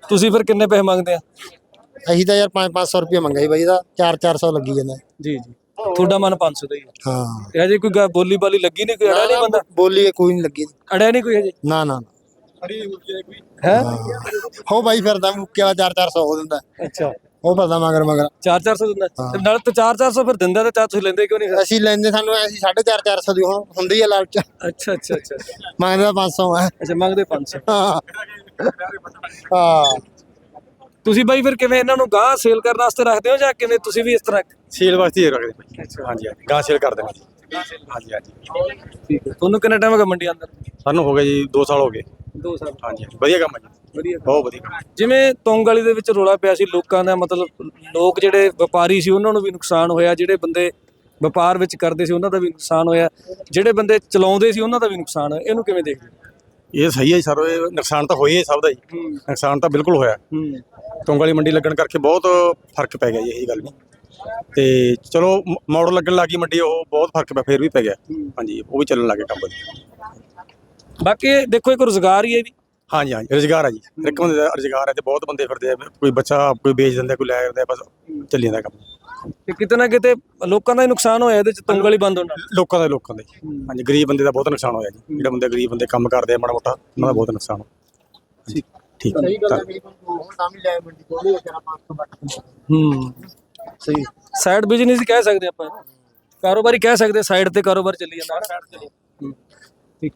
ਤੁਸੀਂ ਫਿਰ ਕਿੰਨੇ ਪੈਸੇ ਮੰਗਦੇ ਆ? ਅਸੀਂ ਤਾਂ ਯਾਰ 5-500 ਰੁਪਏ ਮੰਗਿਆ ਸੀ ਬਾਈ ਦਾ 4-400 ਲੱਗੀ ਜਾਂਦਾ। ਹੈ। ਜੀ ਜੀ। ਤੁਹਾਡਾ ਮਨ 500 ਦਾ ਹੀ ਹੈ। ਹਾਂ। ਇਹ ਹਜੇ ਕੋਈ ਗਾ- ਬੋਲੀ ਬਾਲੀ ਲੱਗੀ ਨਹੀਂ ਕੋਈ ਅੜਾ ਨਹੀਂ ਬੰਦਾ? ਬੋਲੀ ਕੋਈ ਨਹੀਂ ਲੱਗੀ। ਅੜਿਆ ਨਹੀਂ ਕੋਈ ਹਜੇ? ਨਾ ਨਾ। ਹੈ ਹੋ ਬਾਈ ਫਿਰਦਾ ਮੁੱਕੇ ਵਾਲਾ 4-400 ਹੋ ਦਿੰਦਾ। ਅੱਛਾ। ਉਹ ਫਿਰਦਾ ਮਗਰ ਮਗਰ। 4-400 ਦਿੰਦਾ। ਤੇ ਨਾਲ ਤੇ 4-400 ਫਿਰ ਦਿੰਦਾ ਤੇ ਚਾਹ ਤੁਸੀਂ ਲੈਂਦੇ ਕਿਉਂ ਨਹੀਂ ਫਿਰ? ਅਸੀਂ ਲੈਂਦੇ ਸਾਨੂੰ ਅਸੀਂ 4.5-400 ਦੀ ਹੁਣ ਹੁੰਦੀ ਹੈ ਲਾਲਚ। ਅੱਛਾ ਅੱਛਾ ਅੱਛਾ ਮੰਗਦੇ ਤਾਂ 500 ਹੈ ਅੱਛਾ ਮੰਗਦੇ 500 ਹਾਂ। ਹਾਂ। ਤੁਸੀਂ ਬਾਈ ਫਿਰ ਕਿਵੇਂ ਇਹਨਾਂ ਨੂੰ ਗਾਂ ਸੇਲ ਕਰਨ ਵਾਸਤੇ ਰੱਖਦੇ ਹੋ ਜਾਂ ਕਿਵੇਂ ਤੁਸੀਂ ਵੀ ਇਸ ਤਰ੍ਹਾਂ ਸੇਲ ਵਾਸਤੇ ਹੀ ਰੱਖਦੇ ਭਾਈ। ਹਾਂਜੀ ਹਾਂਜੀ। ਗਾਂ ਸੇਲ ਕਰ ਜੀ ਹਾਂਜੀ ਹਾਂਜੀ। ਠੀਕ ਹੈ। ਤੁਹਾਨੂੰ ਕਿੰਨਾ ਟਾਈਮ ਹੋ ਗਿਆ ਮੰਡੀ ਅੰਦਰ ਸਾਨੂੰ ਹੋ ਗਿਆ ਜੀ 2 ਸਾਲ ਹੋ ਗਏ। 2 ਸਾਲ। ਹਾਂਜੀ। ਵਧੀਆ ਕੰਮ ਹੈ ਜੀ। ਵਧੀਆ ਬਹੁਤ ਵਧੀਆ। ਜਿਵੇਂ ਤੋਂਗ ਵਾਲੀ ਦੇ ਵਿੱਚ ਰੋਲਾ ਪਿਆ ਸੀ ਲੋਕਾਂ ਦਾ ਮਤਲਬ ਲੋਕ ਜਿਹੜੇ ਵਪਾਰੀ ਸੀ ਉਹਨਾਂ ਨੂੰ ਵੀ ਨੁਕਸਾਨ ਹੋਇਆ ਜਿਹੜੇ ਬੰਦੇ ਵਪਾਰ ਵਿੱਚ ਕਰਦੇ ਸੀ ਉਹਨਾਂ ਦਾ ਵੀ ਨੁਕਸਾਨ ਹੋਇਆ ਜਿਹੜੇ ਬੰਦੇ ਚਲਾਉਂਦੇ ਸੀ ਉਹਨਾਂ ਦਾ ਵੀ ਨੁਕਸਾਨ ਹੋਇਆ। ਇਹਨੂੰ ਕਿਵੇਂ ਦੇਖਦੇ ਹੋ? ਇਹ ਸਹੀ ਹੈ ਸਰ ਇਹ ਨੁਕਸਾਨ ਤਾਂ ਹੋਇਆ ਹੀ ਸਭ ਦਾ ਜੀ। ਹੂੰ। ਨੁਕਸਾਨ ਤਾਂ ਬਿਲਕੁਲ ਹੋਇਆ। ਤੁੰਗ ਵਾਲੀ ਮੰਡੀ ਲੱਗਣ ਕਰਕੇ ਬਹੁਤ ਫ਼ਰਕ ਪੈ ਗਿਆ ਜੀ ਇਹੀ ਗੱਲ ਨਹੀਂ। ਤੇ ਚਲੋ ਮ- ਮੋੜ ਲੱਗਣ ਲੱਗੀ ਮੰਡੀ ਉਹ ਬਹੁਤ ਫ਼ਰਕ ਪਿਆ ਫੇਰ ਵੀ ਪੈ ਗਿਆ। ਹਾਂਜੀ ਉਹ ਵੀ ਚੱਲਣ ਲੱਗੇ ਕੰਮ ਵਧੀਆ। ਬਾਕੀ ਇਹ ਦੇਖੋ ਇੱਕ ਰੋਜ਼ਗਾਰ ਹੀ ਹੈ ਇਹ ਵੀ। ਹਾਂਜੀ ਹਾਂਜੀ ਰੁਜ਼ਗਾਰ ਹੈ ਜੀ। ਹਰ ਇੱਕ ਬੰਦੇ ਦਾ ਰੁਜ਼ਗਾਰ ਹੈ ਤੇ ਬਹੁਤ ਬੰਦੇ ਫਿਰਦੇ ਆ। ਕੋਈ ਬੱਚਾ ਕੋਈ ਵੇਚ ਦਿੰਦਾ ਕੋਈ ਲੈ ਜਾਂਦਾ ਬਸ ਚੱਲੀ ਜਾਂਦਾ ਕੰਮ। ਤੇ ਕਿਤੇ ਨਾ ਕਿਤੇ ਲੋਕਾਂ ਦਾ ਹੀ ਨੁਕਸਾਨ ਹੋਇਆ ਇਹਦੇ ਚ ਤੁੰਗ ਵਾਲੀ ਬੰਦ ਹੋਣ। ਲੋਕਾਂ ਦਾ ਲੋਕਾਂ ਦਾ। ਜੀ। ਹਾਂਜੀ ਗਰੀਬ ਬੰਦੇ ਦਾ ਬਹੁਤ ਨੁਕਸਾਨ ਹੋਇਆ ਜੀ। ਜਿਹੜੇ ਬੰਦੇ ਗਰੀਬ ਬੰਦੇ ਕੰਮ ਕਰਦੇ ਆ ਮਾੜਾ ਮੋਟਾ ਉਹਨਾਂ ਦਾ ਬਹੁਤ ਨੁਕਸਾਨ ਹੋਇਆ। ਠੀਕ। ਠੀਕ। ਸਹੀ ਗੱਲ ਹੈ ਵੀ ਹੁਣ ਤਾਂ ਵੀ ਲੈ ਮੰਡੀ ਕੋਲ ਹੀ ਤੇਰਾ 500 ਬੱਟ ਹੂੰ। ਸਹੀ। ਸਾਈਡ ਬਿਜ਼ਨਸ ਹੀ ਕਹਿ ਸਕਦੇ ਆਪਾਂ। ਇਹਨੂੰ। ਕਾਰੋਬਾਰੀ ਕਹਿ ਸਕਦੇ ਸਾਈਡ ਤੇ ਕਾਰੋਬਾਰ ਚੱਲੀ ਜਾਂਦਾ। ਹੂੰ, ਠੀਕ।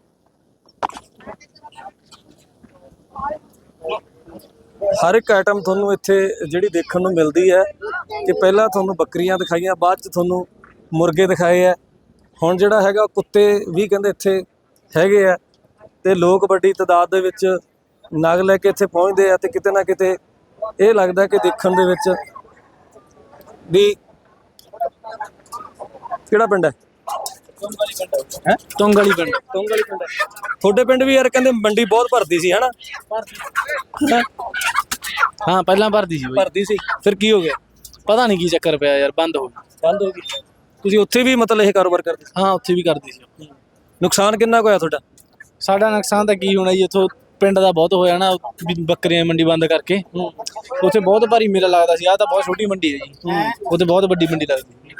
ਹਰ ਇੱਕ ਆਈਟਮ ਤੁਹਾਨੂੰ ਇੱਥੇ ਜਿਹੜੀ ਦੇਖਣ ਨੂੰ ਮਿਲਦੀ ਹੈ ਕਿ ਪਹਿਲਾਂ ਤੁਹਾਨੂੰ ਬੱਕਰੀਆਂ ਦਿਖਾਈਆਂ ਬਾਅਦ ਚ ਤੁਹਾਨੂੰ ਮੁਰਗੇ ਦਿਖਾਏ ਆ। ਹੁਣ ਜਿਹੜਾ ਹੈਗਾ ਕੁੱਤੇ ਵੀ ਕਹਿੰਦੇ ਇੱਥੇ ਹੈਗੇ ਆ ਤੇ ਲੋਕ ਵੱਡੀ ਤਾਦਾਦ ਦੇ ਵਿੱਚ ਨਗ ਲੈ ਕੇ ਇੱਥੇ ਪਹੁੰਚਦੇ ਆ ਤੇ ਕਿਤੇ ਨਾ ਕਿਤੇ ਇਹ ਲੱਗਦਾ ਕਿ ਦੇਖਣ ਦੇ ਵਿੱਚ ਵੀ ਕਿਹੜਾ ਪਿੰਡ ਹੈ? ਹੈ? ਪਿੰਡ। ਟੋਂਗਲੀ ਪਿੰਡ। ਤੁਹਾਡੇ ਪਿੰਡ ਵੀ ਯਾਰ ਕਹਿੰਦੇ ਮੰਡੀ ਬਹੁਤ ਭਰਦੀ ਸੀ ਹਨਾ? ਹੈਂ? ਹਾਂ ਪਹਿਲਾਂ ਭਰਦੀ ਸੀ ਭਰਦੀ ਸੀ। ਫਿਰ ਕੀ ਹੋ ਗਿਆ? ਪਤਾ ਨਹੀਂ ਕੀ ਚੱਕਰ ਪਿਆ ਯਾਰ ਬੰਦ ਹੋ ਗਈ। ਬੰਦ ਹੋ ਗਈ। ਤੁਸੀਂ ਉੱਥੇ ਵੀ ਮਤਲਬ ਇਹ ਕਾਰੋਬਾਰ ਕਰਦੇ ਸੀ? ਹਾਂ ਉੱਥੇ ਵੀ ਕਰਦੀ ਸੀ। ਨੁਕਸਾਨ ਕਿੰਨਾ ਕੁ ਹੋਇਆ ਤੁਹਾਡਾ? ਸਾਡਾ ਨੁਕਸਾਨ ਤਾਂ ਕੀ ਹੋਣਾ ਜੀ ਇੱਥੋਂ ਪਿੰਡ ਦਾ ਬਹੁਤ ਹੋਇਆ ਨਾ ਵੀ ਬੱਕਰੀਆਂ ਦੀ ਮੰਡੀ ਬੰਦ ਕਰਕੇ। ਉੱਥੇ ਬਹੁਤ ਭਾਰੀ ਮੇਲਾ ਲੱਗਦਾ ਸੀ ਆਹ ਤਾਂ ਬਹੁਤ ਛੋਟੀ ਮੰਡੀ ਹੈ ਜੀ। ਉੱਥੇ ਬਹੁਤ ਵੱਡੀ ਮੰਡੀ ਲੱਗਦੀ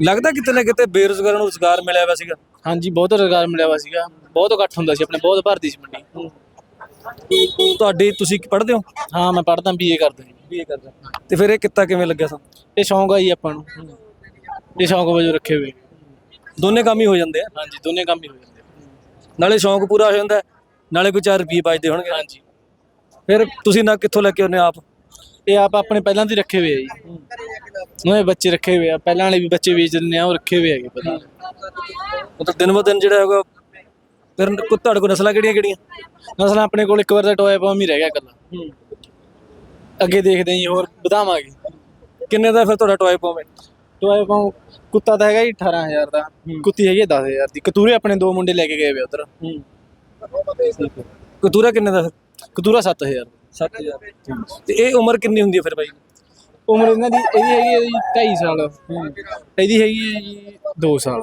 ਲੱਗਦਾ ਕਿਤੇ ਨਾ ਕਿਤੇ ਬੇਰੁਜ਼ਗਾਰਾਂ ਨੂੰ ਰੁਜ਼ਗਾਰ ਮਿਲਿਆ ਹੋਇਆ ਸੀਗਾ? ਹਾਂਜੀ ਬਹੁਤ ਰੁਜ਼ਗਾਰ ਮਿਲਿਆ ਵਾ ਸੀਗਾ। ਬਹੁਤ ਇਕੱਠ ਹੁੰਦਾ ਸੀ ਆਪਣੇ ਬਹੁਤ ਭਰਦੀ ਸੀ ਮੰਡੀ। ਤੁਹਾਡੀ ਤੁਸੀਂ ਪੜ੍ਹਦੇ ਹੋ? ਹਾਂ ਮੈਂ ਪੜ੍ਹਦਾ ਬੀਏ ਕਰਦਾ ਜੀ। ਬੀਏ ਕਰਦੇ ਤੇ ਫਿਰ ਇਹ ਕਿੱਤਾ ਕਿਵੇਂ ਲੱਗਿਆ ਤੁਹਾਨੂੰ ਇਹ ਸ਼ੌਂਕ ਆ ਜੀ ਆਪਾਂ ਨੂੰ। ਇਹ ਸ਼ੌਂਕ ਵਜੋਂ ਰੱਖੇ ਹੋਏ। ਦੋਨੇ ਕੰਮ ਹੀ ਹੋ ਜਾਂਦੇ ਆ? ਹਾਂਜੀ ਦੋਨੇ ਕੰਮ ਹੀ ਹੋ ਜਾਂਦੇ ਨਾਲੇ ਸ਼ੌਂਕ ਪੂਰਾ ਹੋ ਜਾਂਦਾ ਨਾਲੇ ਕੋਈ 4 ਰੁਪਏ ਬਚਦੇ ਹੋਣਗੇ। ਹਾਂਜੀ। ਫਿਰ ਤੁਸੀਂ ਨਾ ਕਿੱਥੋਂ ਲੈ ਕੇ ਆਉਂਦੇ ਆਪ? ਇਹ ਆਪ ਆਪਣੇ ਪਹਿਲਾਂ ਦੀ ਰੱਖੇ ਹੋਏ ਆ ਜੀ। ਉਹਨੇ ਬੱਚੇ ਰੱਖੇ ਹੋਏ ਆ। ਪਹਿਲਾਂ ਵਾਲੇ ਵੀ ਬੱਚੇ ਵੇਚ ਦਿੰਦੇ ਆ ਉਹ ਰੱਖੇ ਹੋਏ ਹੈਗੇ ਪਹਿਲਾਂ ਮਤਲਬ ਦਿਨ ਬ ਦਿਨ ਜਿਹੜਾ ਹੈਗਾ ਫਿਰ ਕੋ ਤੁਹਾਡੇ ਕੋਲ ਨਸਲਾਂ ਕਿਹੜੀਆਂ ਕਿਹੜੀਆਂ ਨਸਲਾਂ ਆਪਣੇ ਕੋਲ ਇੱਕ ਵਾਰ ਦਾ ਟੋਏ ਪਾਉਮ ਹੀ ਰਹਿ ਗਿਆ ਕੱਲਾ ਅੱਗੇ ਦੇਖਦੇ ਹਾਂ ਜੀ ਹੋਰ ਵਧਾਵਾਂਗੇ। ਕਿੰਨੇ ਦਾ ਫਿਰ ਤੁਹਾਡਾ ਟੋਏ ਪਾਵੇਂ ਟੋਏ ਪਾਉ ਕੁੱਤਾ ਤਾਂ ਹੈਗਾ ਜੀ 18000 ਦਾ। ਕੁੱਤੀ ਹੈਗੀ ਹੈ 10000 ਦੀ। ਕਤੂਰੇ ਆਪਣੇ ਦੋ ਮੁੰਡੇ ਲੈ ਕੇ ਗਏ ਵੇ ਉਧਰ। ਕਤੂਰਾ ਕਿੰਨੇ ਦਾ? ਕਤੂਰਾ 7000 7000 ਤੇ ਇਹ ਉਮਰ ਕਿੰਨੀ ਹੁੰਦੀ ਹੈ ਫਿਰ ਬਾਈ? ਉਮਰ ਇਹਨਾਂ ਦੀ ਇਹਦੀ ਹੈਗੀ ਹੈ ਜੀ 2.5 ਸਾਲ। ਇਹਦੀ ਹੈਗੀ ਹੈ ਜੀ 2 ਸਾਲ।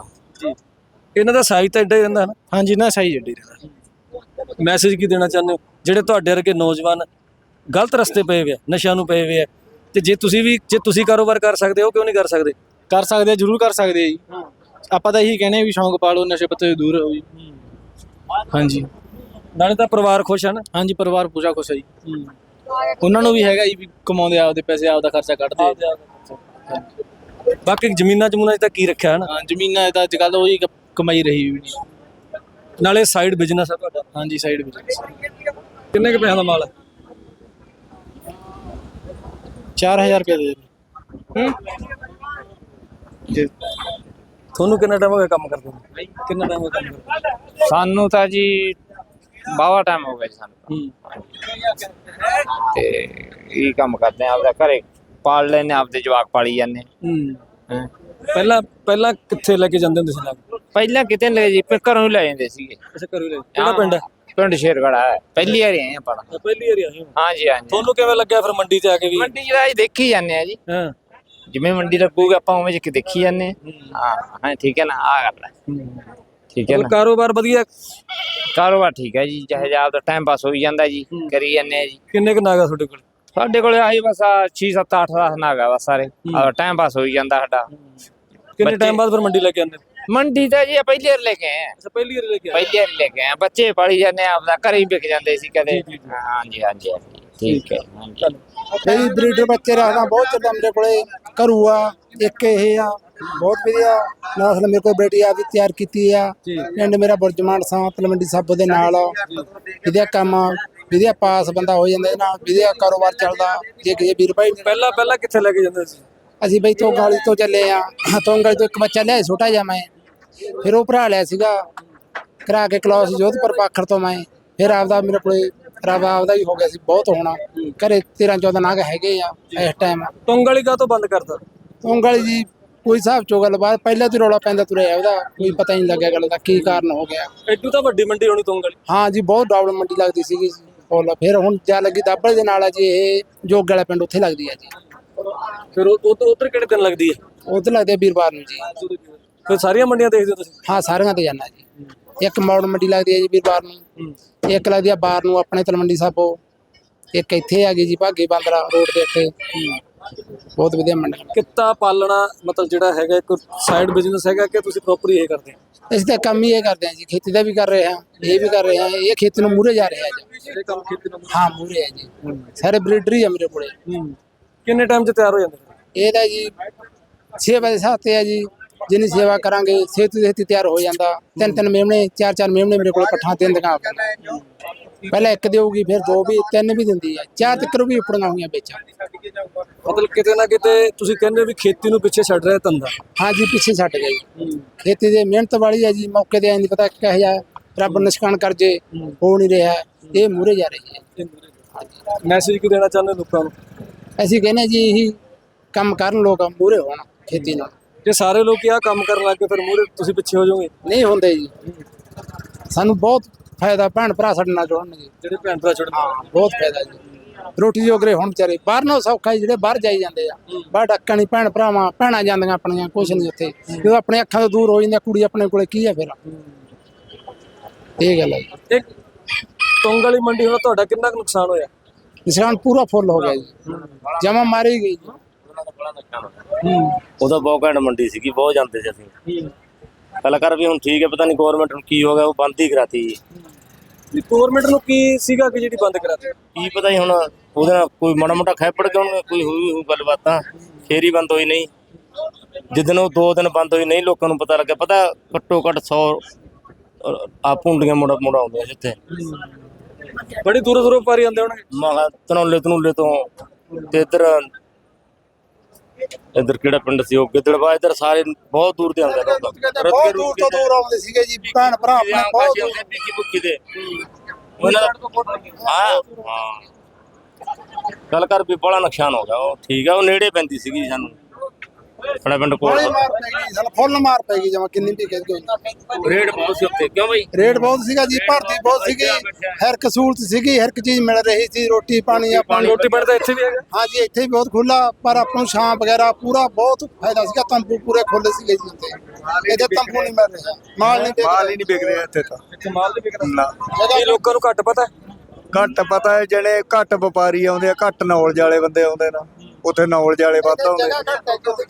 ਇਹਨਾਂ ਦਾ ਸਾਈਜ਼ ਤਾਂ ਏਡਾ ਹੀ ਰਹਿੰਦਾ ਨਾ। ਹਾਂਜੀ ਨਾ ਸਹੀ ਜੱਡੀ ਰਹਿੰਦਾ। ਮੈਸੇਜ ਕੀ ਦੇਣਾ ਚਾਹੁੰਦੇ ਹੋ? ਜਿਹੜੇ ਤੁਹਾਡੇ ਵਰਗੇ ਨੌਜਵਾਨ ਗਲਤ ਰਸਤੇ ਪਏ ਹੋਏ ਆ ਨਸ਼ਿਆਂ ਨੂੰ ਪਏ ਹੋਏ ਆ। ਤੇ ਜੇ ਤੁਸੀਂ ਵੀ ਜੇ ਤੁਸੀਂ ਕਾਰੋਬਾਰ ਕਰ ਸਕਦੇ ਹੋ ਕਿਉਂ ਨਹੀਂ ਕਰ ਸਕਦੇ? ਕਰ ਸਕਦੇ ਆ ਜਰੂਰ ਕਰ ਸਕਦੇ ਆ ਜੀ। ਆਪਾਂ ਤਾਂ ਇਹੀ ਕਹਿੰਦੇ ਆ ਵੀ ਸ਼ੌਂਕ ਪਾਲੋ ਨਸ਼ੇ ਪੱਤੇ ਤੋਂ ਦੂਰ ਰਹੋ ਜੀ। ਹਾਂਜੀ। ਨਾਲੇ ਤਾਂ ਪਰਿਵਾਰ ਖੁਸ਼ ਹੈ ਨਾ। ਹਾਂਜੀ ਪਰਿਵਾਰ ਪੂਰਾ ਖੁਸ਼ ਹੈ ਜੀ। ਉਹਨਾਂ ਨੂੰ ਵੀ ਹੈਗਾ ਜੀ ਵੀ ਕਮਾਉਂਦੇ ਆਪਦੇ ਪੈਸੇ ਆਪਦਾ ਖਰਚਾ ਕੱਢਦੇ ਬਾਕੀ ਜ਼ਮੀਨਾਂ ਜਮੂਨਾਂ 'ਚ ਤਾਂ ਕੀ ਰੱਖਿਆ ਹੈ ਨਾ ਹਾਂ ਜ਼ਮੀਨਾਂ ਤਾਂ ਅੱਜ ਕੱਲ ਉਹੀ ਕ- ਕਮਾਈ ਰਹੀ ਵੀ ਨਹੀਂ ਨਾਲੇ ਸਾਈਡ ਬਿਜ਼ਨਸ ਹੈ ਤੁਹਾਡਾ। ਹਾਂਜੀ ਸਾਈਡ ਬਿਜ਼ਨਸ ਕਿੰਨੇ ਕੁ ਪੈਸਿਆਂ ਦਾ ਮਾਲ ਹੈ 4000 ਰੁਪਏ ਦੇ ਦੇ ਤੁਹਾਨੂੰ ਕਿੰਨਾ ਟਾਈਮ ਹੋ ਗਿਆ ਕੰਮ ਕਰਦੇ ਨੂੰ? ਕਿੰਨਾ ਟਾਈਮ ਹੋ ਗਿਆ ਕੰਮ ਕਰਦੇ ਸਾਨੂੰ ਤਾਂ ਜੀ ਬਾਵਾ ਟਾਈਮ ਹੋ ਗਿਆ ਜੀ ਸਾਨੂੰ। ਤੇ ਇਹ ਕੰਮ ਕਰਦੇ ਆ ਆਪਦਾ ਘਰੇ ਪਾਲ ਲੈਨੇ ਆਪਦੇ ਜਵਾਕ ਪਾਲੀ ਜਾਂਦੇ ਹਾਂ। ਪਹਿਲਾਂ ਪਹਿਲਾਂ ਕਿੱਥੇ ਲੈ ਕੇ ਜਾਂਦੇ ਹੁੰਦੇ ਸੀ ਪਹਿਲਾਂ ਕਿਤੇ ਨੀ ਲੈ ਜੀ ਪਰ ਘਰੋਂ ਹੀ ਲੈ ਜਾਂਦੇ ਸੀਗੇ। ਅੱਛਾ ਕਰੂ ਲੈ ਕਿਹੜਾ ਪਿੰਡ? ਹੈ ਪਿੰਡ ਸ਼ੇਰਗੜਾ ਹੈ ਪਹਿਲੀ ਵਾਰੀ ਆਏ ਆਪਾਂ। ਪਹਿਲੀ ਵਾਰੀ ਆਏ ਹੋ। ਹਾਂਜੀ ਹਾਂਜੀ। ਤੁਹਾਨੂੰ ਕਿਵੇਂ ਲੱਗਿਆ ਫਿਰ ਮੰਡੀ ਤੇ ਆ ਕੇ ਵੀ? ਮੰਡੀ ਦਾ ਜੀ ਦੇਖੀ ਜਾਂਦੇ ਆ ਜੀ। ਹਾਂ। ਜਿਵੇਂ ਮੰਡੀ ਲੱਗੂਗਾ ਆਪਾਂ ਉਵੇਂ ਜਿਹਾ ਦੇਖੀ ਜਾਂਦੇ ਆ। ਹਾਂ। ਹਾਂ ਠੀਕ ਹੈ ਨਾ ਆ ਗੱਲ ਹੈ। ਠੀਕ ਹੈ ਹੋਰ ਨਾ। ਕਾਰੋਬਾਰ ਵਧੀਆ? ਕਾਰੋਬਾਰ ਠੀਕ ਹੈ ਜੀ ਚਾਹੇ ਜਾਂ ਆਪਦਾ ਟਾਈਮ ਪਾਸ ਹੋਈ ਜਾਂਦਾ ਜੀ ਕਰੀ ਜਾਂਦੇ ਆ ਜੀ। ਕਿੰਨੇ ਕੁ ਨਾਗਾ ਤੁਹਾਡੇ ਕੋਲ? ਸਾਡੇ ਕੋਲੇ ਆਹੀ ਬਸ 6 7 8 10 ਨਾਗ ਬਸ ਸਾਰੇ। ਟਾਈਮ ਪਾਸ ਹੋਈ ਜਾਂਦਾ ਸਾਡਾ। ਕਿੰਨੇ ਟਾਈਮ ਬਾਅਦ ਫਿਰ ਮੰਡੀ ਲੈ ਕੇ ਆਉਂਦੇ? ਮੰਡੀ ਤਾਂ ਜੀ ਪਹਿਲੀ ਵਾਰ ਲੈ ਕੇ ਆਏ ਆ ਅੱਛਾ ਪਹਿਲੀ ਵਾਰੀ ਲੈ ਕੇ ਆਏ ਪਹਿਲੀ ਵਾਰ ਲੈ ਕੇ ਆਏ ਆ ਬੱਚੇ ਪਾਲੀ ਜਾਂਦੇ ਆ ਆਪਦਾ ਘਰੇ ਹੀ ਵਿਕ ਜਾਂਦੇ ਸੀ ਕਦੇ। ਹਾਂਜੀ ਹਾਂਜੀ ਹਾਂਜੀ। ਠੀਕ ਹੈ। ਹਾਂਜੀ ਬਰੀਡਰ ਬੱਚੇ ਰੱਖਦਾ ਬਹੁਤ ਚੱਲਦਾ ਮੇਰੇ ਕੋਲੇ। ਘਰੂ ਆ ਇੱਕ ਇਹ ਆ ਬਹੁਤ ਵਧੀਆ। ਨਸਲ ਮੇਰੇ ਕੋਲ ਬੇਟੀ ਆ ਵੀ ਤਿਆਰ ਕੀਤੀ ਆ। ਪਿੰਡ ਮੇਰਾ ਬੁਰਜਮਾਨ ਸਾਂ ਤਲਵੰਡੀ ਸਾਬੋ ਦੇ ਨਾਲ। ਇਹਦਾ ਕੰਮ ਇਹਦਾ ਪਾਸ ਬੰਦਾ ਹੋ ਜਾਂਦਾ ਇਹਨਾਂ ਇਹਦਾ ਕਾਰੋਬਾਰ ਚੱਲਦਾ ਜੇ ਕਿਸੇ ਵੀਰ ਭਾਈ ਪਹਿਲਾਂ ਪਹਿਲਾਂ ਕਿੱਥੇ ਲੈ ਕੇ ਜਾਂਦੇ ਸੀ? ਅਸੀਂ ਬਈ ਤੋਂ ਗਾਲੀ ਤੋਂ ਚੱਲੇ ਆ। ਤੋਂ ਗਾਲੀ ਤੋਂ ਇੱਕ ਬੱਚਾ ਲਿਆ ਛੋਟਾ ਜਿਹਾ ਮੈਂ। ਫਿਰ ਉਹ ਭਰਾ ਲਿਆ ਸੀਗਾ ਕਰਾ ਕੇ ਕਲਾਸ ਜੋਧਪੁਰ ਪਾਖਰ ਤੋਂ ਮੈਂ। ਫਿਰ ਆਪਦਾ ਮੇਰੇ ਕੋਲੇ ਰੱਬ ਆਪਦਾ ਵੀ ਹੋ ਗਿਆ ਸੀ ਬਹੁਤ ਹੋਣਾ। ਘਰੇ 13 14 ਨਾਗ ਹੈਗੇ ਆ ਇਸ ਟਾਈਮ ਤੁੰਗ ਵਾਲੀ ਕਾ ਤੋਂ ਬੰਦ ਕਰਤਾ? ਉਂਗਲੀ ਜੀ ਕੋਈ ਹਿਸਾਬ ਚੋ ਗੱਲਬਾਤ ਪਹਿਲਾਂ ਤੋਂ ਰੌਲਾ ਪੈਂਦਾ ਤੁਰਿਆ ਉਹਦਾ ਕੋਈ ਪਤਾ ਹੀ ਨਹੀਂ ਲੱਗਿਆ ਗੱਲ ਦਾ ਕੀ ਕਾਰਨ ਹੋ ਗਿਆ। ਐਡੂ ਤਾਂ ਵੱਡੀ ਮੰਡੀ ਹੋਣੀ ਤੁੰਗ ਵਾਲੀ ਹਾਂ ਜੀ ਬਹੁਤ ਡਾਊਨ ਮੰਡੀ ਲੱਗਦੀ ਸੀਗੀ ਫੁੱਲ ਫਿਰ ਹੁਣ ਜਾ ਲੱਗੀ ਦਾਬਲ ਦੇ ਨਾਲ ਆ ਜੀ ਇਹ ਜੋਗ ਵਾਲਾ ਪਿੰਡ ਉੱਥੇ ਲੱਗਦੀ ਆ ਜੀ। ਫਿਰ ਉਹ ਉਧਰ ਕਿਹੜੇ ਦਿਨ ਲੱਗਦੀ ਹੈ ਉੱਥੇ ਲੱਗਦੇ ਆ ਵੀਰਵਾਰ ਨੂੰ ਜੀ। ਫਿਰ ਸਾਰੀਆਂ ਮੰਡੀਆਂ ਦੇਖਦੇ ਹੋ ਤੁਸੀਂ? ਹਾਂ ਸਾਰੀਆਂ ਤੇ ਜਾਣਾ ਜੀ। ਇੱਕ ਮੌੜ ਮੰਡੀ ਲੱਗਦੀ ਹੈ ਜੀ ਵੀਰਵਾਰ ਨੂੰ। ਇੱਕ ਲੱਗਦੀ ਆ ਬਾਰ ਨੂੰ ਆਪਣੇ ਤਲਵੰਡੀ ਸਾਬੋ ਇੱਕ ਇੱਥੇ ਆ ਗਈ ਜੀ ਭਾਗੇ ਬਾਂਦਰਾ ਰੋਡ ਦੇ ਉੱਤੇ। ਬਹੁਤ ਵਧੀਆ ਮੰਡੀ ਕਿੱਤਾ ਪਾਲਣਾ ਮਤਲਬ ਜਿਹੜਾ ਹੈਗਾ ਇੱਕ ਸਾਈਡ ਬਿਜ਼ਨਸ ਹੈਗਾ ਕਿ ਤੁਸੀਂ ਪ੍ਰੋਪਰ ਇਹ ਕਰਦੇ ਹੋ? ਅਸੀਂ ਤਾਂ ਕੰਮ ਹੀ ਇਹ ਕਰਦੇ ਹਾਂ ਜੀ ਖੇਤੀ ਦਾ ਵੀ ਕਰ ਰਹੇ ਹਾਂ ਇਹ ਵੀ ਕਰ ਰਹੇ ਹਾਂ ਇਹ ਖੇਤੀ ਨੂੰ ਮੂਰੇ ਜਾ ਰਿਹਾ ਜੀ। ਇਹ ਕੰਮ ਖੇਤੀ ਨੂੰ ਹਾਂ ਮੂਰੇ ਹੈ ਜੀ। ਸਾਰੇ ਬਰੀਡਰ ਹੀ ਆ ਮੇਰੇ ਕੋਲੇ। ਕਿੰਨੇ ਟਾਈਮ 'ਚ ਤਿਆਰ ਹੋ ਜਾਂਦੇ? ਇਹਦਾ ਜੀ 6 ਵਜੇ ਸਾਤੇ ਆ ਜੀ। ਜਿੰਨੀ ਸੇਵਾ ਕਰਾਂਗੇ ਛੇਤੀ ਛੇਤੀ ਤਿਆਰ ਹੋ ਜਾਂਦਾ। ਤਿੰਨ ਤਿੰਨ ਮੇਮਣੇ ਚਾਰ ਚਾਰ ਮੇਮਣੇ ਮੇਰੇ ਕੋਲ ਪੱਠਾਂ ਤਿੰਨ ਦਿਨਾਂ ਪਹਿਲਾਂ ਇੱਕ ਦੇਊਗੀ ਫਿਰ ਦੋ ਵੀ ਤਿੰਨ ਵੀ ਦਿੰਦੀ ਆ। ਚਾਰ ਤੱਕ ਵੀ ਉਪੜੀਆਂ ਹੋਈਆਂ ਵਿੱਚ। ਮਤਲਬ ਕਿਤੇ ਨਾ ਕਿਤੇ ਤੁਸੀਂ ਕਹਿੰਦੇ ਵੀ ਖੇਤੀ ਨੂੰ ਪਿੱਛੇ ਛੱਡ ਰਿਹਾ ਧੰਦਾ। ਹਾਂ ਜੀ ਪਿੱਛੇ ਛੱਡ ਗਈ ਖੇਤੀ ਦੇ ਮਿਹਨਤ ਵਾਲੀ ਹੈ ਜੀ ਮੌਕੇ ਤੇ ਐਂ ਨਹੀਂ ਪਤਾ ਕਿਹੋ ਜਿਹਾ ਰੱਬ ਨਿਸ਼ਕਾਨ ਕਰ ਜੇ ਹੋ ਨਹੀਂ ਰਿਹਾ। ਇਹ ਮੂਰੇ ਜਾ ਰਹੀ ਹੈ। ਮੈਸੇਜ ਕੀ ਦੇਣਾ ਚਾਹੁੰਦੇ ਲੋਕਾਂ ਨੂੰ? ਅਸੀਂ ਕਹਿੰਦੇ ਜੀ ਇਹੀ ਕੰਮ ਕਰਨ ਲੋਕ ਮੂਰੇ ਹੋਣ ਖੇਤੀ ਨਾਲ। ਜੇ ਸਾਰੇ ਲੋਕ ਆਹ ਕੰਮ ਕਰਨ ਲੱਗ ਫਿਰ ਮੂਹਰੇ ਤੁਸੀਂ ਪਿੱਛੇ ਹੋ ਜਾਓਗੇ। ਨਹੀਂ ਹੁੰਦੇ ਜੀ। ਸਾਨੂੰ ਬਹੁਤ ਫਾਇਦਾ ਭੈਣ ਭਰਾ ਸਾਡੇ ਨਾਲ ਜੁੜਨਗੇ। ਜਿਹੜੇ ਭੈਣ ਭਰਾ ਹਾਂ ਬਹੁਤ ਫਾਇਦਾ ਜੀ। ਰੋਟੀ ਜੋਗਰੇ ਹੁਣ ਵਿਚਾਰੇ ਬਾਹਰ ਨੂੰ ਸੌਖਾ ਜਿਹੜੇ ਬਾਹਰ ਜਾਈ ਜਾਂਦੇ ਆ। ਬਾਹਰ ਡੱਕਾ ਨਹੀਂ ਭੈਣ ਭਰਾਵਾਂ ਭੈਣਾਂ ਜਾਂਦੀਆਂ ਆਪਣੀਆਂ ਕੁਛ ਨਹੀਂ ਉੱਥੇ। ਜਦੋਂ ਆਪਣੇ ਅੱਖਾਂ ਤੋਂ ਦੂਰ ਹੋ ਜਾਂਦੀਆਂ ਕੁੜੀ ਆਪਣੇ ਕੋਲੇ ਕੀ ਆ ਫਿਰ? ਇਹ ਗੱਲ ਹੈ ਜੀ। ਇੱਕ ਤੁੰਗ ਵਾਲੀ ਮੰਡੀ ਹੁਣ ਤੁਹਾਡਾ ਕਿੰਨਾ ਕੁ ਨੁਕਸਾਨ ਹੋਇਆ? ਨਿਸ਼ਾਨ ਪੂਰਾ ਫੁੱਲ ਹੋ ਗਿਆ ਜੀ। ਜਮਾ ਮਾਰੀ ਗਈ ਜੀ। ਉਹਦਾ ਬਹੁਤ ਘੈਂਟ ਮੰਡੀ ਸੀਗੀ ਬਹੁਤ ਜਾਂਦੇ ਸੀ ਅਸੀਂ। ਕਲਾਕਾਰ ਵੀ ਹੁਣ ਠੀਕ ਹੈ ਪਤਾ ਨਹੀਂ ਗਵਰਨਮੈਂਟ ਨੂੰ ਕੀ ਹੋ ਗਿਆ ਉਹ ਬੰਦ ਹੀ ਕਰਾਤੀ ਜੀ। ਗਵਰਨਮੈਂਟ ਨੂੰ ਕੀ ਸੀਗਾ ਕਿ ਜਿਹੜੀ ਬੰਦ ਕਰਾਤੀ? ਕੀ ਪਤਾ ਹੀ ਹੁਣ ਉਹਦੇ ਨਾਲ ਕੋਈ ਮਾੜਾ ਮੋਟਾ ਖੈਪੜ ਕੇ ਹੁਣ ਕੋਈ ਹੋਈ ਹੋਈ ਗੱਲਬਾਤ ਤਾਂ ਫੇਰ ਹੀ ਬੰਦ ਹੋਈ ਨਹੀਂ। ਜਿੱਦਨ ਉਹ ਦੋ ਦਿਨ ਬੰਦ ਹੋਈ ਨਹੀਂ ਲੋਕਾਂ ਨੂੰ ਪਤਾ ਲੱਗਿਆ ਪਤਾ ਘੱਟੋ ਘੱਟ 100 ਆ ਪੁੰਡੀਆਂ ਮੋੜਾ ਮੋੜਾ ਆਉਂਦੀਆਂ ਜਿੱਥੇ ਬੜੀ ਦੂਰੋਂ ਦੂਰੋਂ ਪਾਰੀ ਆਉਂਦੇ ਹੋਣਗੇ। ਮਹਾ ਤਨੌਲੇ ਤਨੌਲੇ ਤੋਂ ਤੇ ਇੱਧਰ ਇੱਧਰ ਕਿਹੜਾ ਪਿੰਡ ਸੀ ਉਹ? ਗਿੱਦੜਵਾ ਇੱਧਰ ਸਾਰੇ ਬਹੁਤ ਦੂਰ ਦੇ ਆਉਂਦੇ ਲੋਕ। ਬਹੁਤ ਦੂਰ ਤੋਂ ਦੂਰ ਆਉਂਦੇ ਸੀਗੇ ਜੀ ਭੈਣ ਭਰਾ ਆਪਣੇ ਬਹੁਤ ਦੂਰ। ਭਿੱਖੀ ਭੁੱਖੀ ਦੇ। ਉਹਨਾਂ ਦਾ ਹਾਂ ਹਾਂ। ਗੱਲ ਕਰ ਵੀ ਬੜਾ ਨੁਕਸਾਨ ਹੋ ਗਿਆ ਉਹ ਠੀਕ ਆ ਉਹ ਨੇੜੇ ਪੈਂਦੀ ਸੀਗੀ ਸਾਨੂੰ। ਸਾਡਾ ਪਿੰਡ ਕੋਲ ਬੜੀ ਮਾਰ ਪੈ ਗਈ ਸਾਲਾ ਫੁੱਲ ਮਾਰ ਪੈ ਗਈ ਜਮਾ ਕਿੰਨੀ ਵੀ ਗਈ ਰੇਡ ਬਹੁਤ ਸੀ ਉੱਤੇ ਕਿਉਂ ਬਈ? ਰੇਟ ਬਹੁਤ ਸੀਗਾ ਜੀ ਭਰਤੀ ਬਹੁਤ ਸੀਗੀ। ਹਰ ਇੱਕ ਸਹੂਲਤ ਸੀਗੀ ਹਰ ਇੱਕ ਚੀਜ਼ ਮਿਲ ਰਹੀ ਸੀ ਰੋਟੀ ਪਾਣੀ ਆਪਾਂ ਨੂੰ ਰੋਟੀ ਪਾਣੀ ਤਾਂ ਇੱਥੇ ਵੀ ਹੈਗਾ। ਹਾਂ ਜੀ ਇੱਥੇ ਵੀ ਬਹੁਤ ਖੁੱਲਾ ਪਰ ਆਪਾਂ ਨੂੰ ਛਾਂ ਵਗੈਰਾ ਪੂਰਾ ਬਹੁਤ ਫਾਇਦਾ ਸੀਗਾ ਤੰਬੂ ਪੂਰੇ ਖੁੱਲੇ ਸੀਗੇ ਜੀ ਉੱਤੇ ਇੱਥੇ ਤੰਬੂ ਨਹੀਂ ਮਿਲ ਰਿਹਾ ਮਾਲ ਨਹੀਂ ਵਿਕ ਮਾਲ ਹੀ ਨਹੀਂ ਵਿਕ ਰਿਹਾ ਇੱਥੇ ਤਾਂ। ਇੱਥੇ ਮਾਲ ਨਹੀਂ ਵਿਕਦਾ ਇਹ ਲੋਕਾਂ ਨੂੰ ਘੱਟ ਪਤਾ ਹੈ। ਘੱਟ ਪਤਾ ਹੈ ਜਿਹੜੇ ਘੱਟ ਵਪਾਰੀ ਆਉਂਦੇ ਆ ਘੱਟ ਨੌਲੇਜ ਵਾਲੇ ਬੰਦੇ ਆਉਂਦੇ ਨਾ ਉੱਥੇ ਨੌਲੇਜ ਵਾਲੇ ਵੱਧ ਆਉਂਦੇ ਜਗ੍ਹਾ ਘੱਟ ਹੈ ਜੀ ਉੱਥੇ